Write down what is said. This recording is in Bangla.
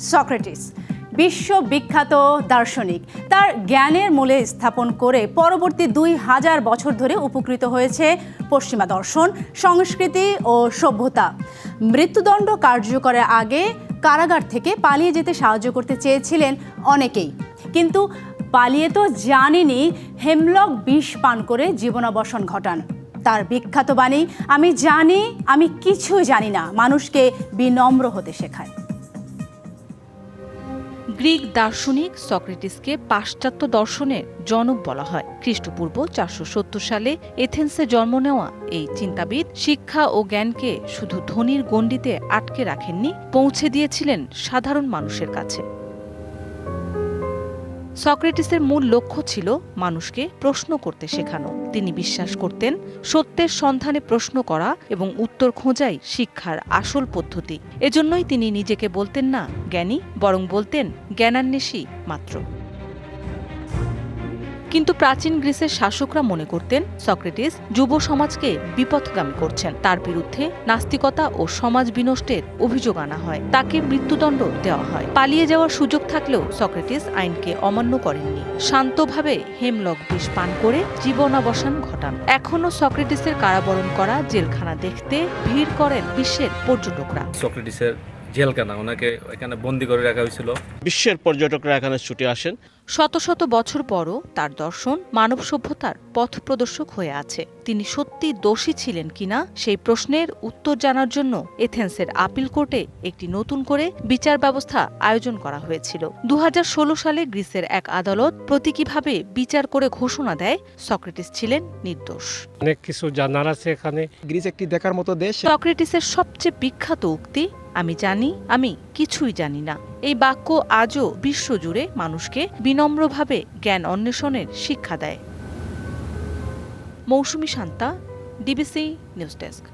সক্রেটিস, বিশ্ববিখ্যাত দার্শনিক। তার জ্ঞানের মূলে স্থাপন করে পরবর্তী দুই হাজার বছর ধরে উপকৃত হয়েছে পশ্চিমা দর্শন, সংস্কৃতি ও সভ্যতা। মৃত্যুদণ্ড কার্যকরের আগে কারাগার থেকে পালিয়ে যেতে সাহায্য করতে চেয়েছিলেন অনেকেই। কিন্তু পালিয়ে তো জানেনি হেমলক বিষ পান করে জীবনাবসান ঘটান। তার বিখ্যাত বাণী, আমি জানি, আমি কিছু জানি না। মানুষকে বিনম্র হতে শেখায়। গ্রিক দার্শনিক সক্রেটিসকে পাশ্চাত্য দর্শনের জনক বলা হয়। খ্রিস্টপূর্ব চারশো সত্তর সালে এথেন্সে জন্ম নেওয়া এই চিন্তাবিদ শিক্ষা ও জ্ঞানকে শুধু ধনির গণ্ডিতে আটকে রাখেননি, পৌঁছে দিয়েছিলেন সাধারণ মানুষের কাছে। সক্রেটিসের মূল লক্ষ্য ছিল মানুষকে প্রশ্ন করতে শেখানো। তিনি বিশ্বাস করতেন, সত্যের সন্ধানে প্রশ্ন করা এবং উত্তর খোঁজাই শিক্ষার আসল পদ্ধতি। এজন্যই তিনি নিজেকে বলতেন না, জ্ঞানী বরং বলতেন, জ্ঞানান্বেষী মাত্র। কিন্তু প্রাচীন গ্রিসের শাসকরা মনে করতেন সক্রেটিস যুব সমাজকে বিপথগামী করছেন। তার বিরুদ্ধে নাস্তিকতা ও সমাজ বিনষ্টের অভিযোগ আনা হয়। তাকে মৃত্যুদণ্ড দেওয়া হয়। পালিয়ে যাওয়ার সুযোগ থাকলেও সক্রেটিস আইনকে অমান্য করেননি। শান্তভাবে হেমলক বিষ পান করে জীবনাবসান ঘটান। এখনও সক্রেটিসের কারাবরণ করা জেলখানা দেখতে ভিড় করেন বিশ্বের পর্যটকরা। সক্রেটিসের জেলখানা ওনাকে এখানে বন্দি করে রাখা হয়েছিল। বিশ্বের পর্যটকরা এখানে ছুটে আসেন। শত শত বছর পরও তার দর্শন মানব সভ্যতার পথ প্রদর্শক হয়ে আছে। তিনি সত্যি দোষী ছিলেন কিনা সেই প্রশ্নের উত্তর জানার জন্য এথেন্সের আপিল কোর্টে একটি নতুন করে বিচার ব্যবস্থা আয়োজন করা হয়েছিল। দুহাজার ষোলো সালে গ্রিসের এক আদালত প্রতীকীভাবে বিচার করে ঘোষণা দেয় সক্রেটিস ছিলেন নির্দোষ। অনেক কিছু জানার আছে এখানে। গ্রিস একটি দেখার মতো দেশ। সক্রেটিসের সবচেয়ে বিখ্যাত উক্তি আমি জানি আমি কিছুই জানি না। এই বাক্য আজও বিশ্বজুড়ে মানুষকে বিনম্রভাবে জ্ঞান অন্বেষণের শিক্ষা দেয়। Mousumi Shanta DBC news desk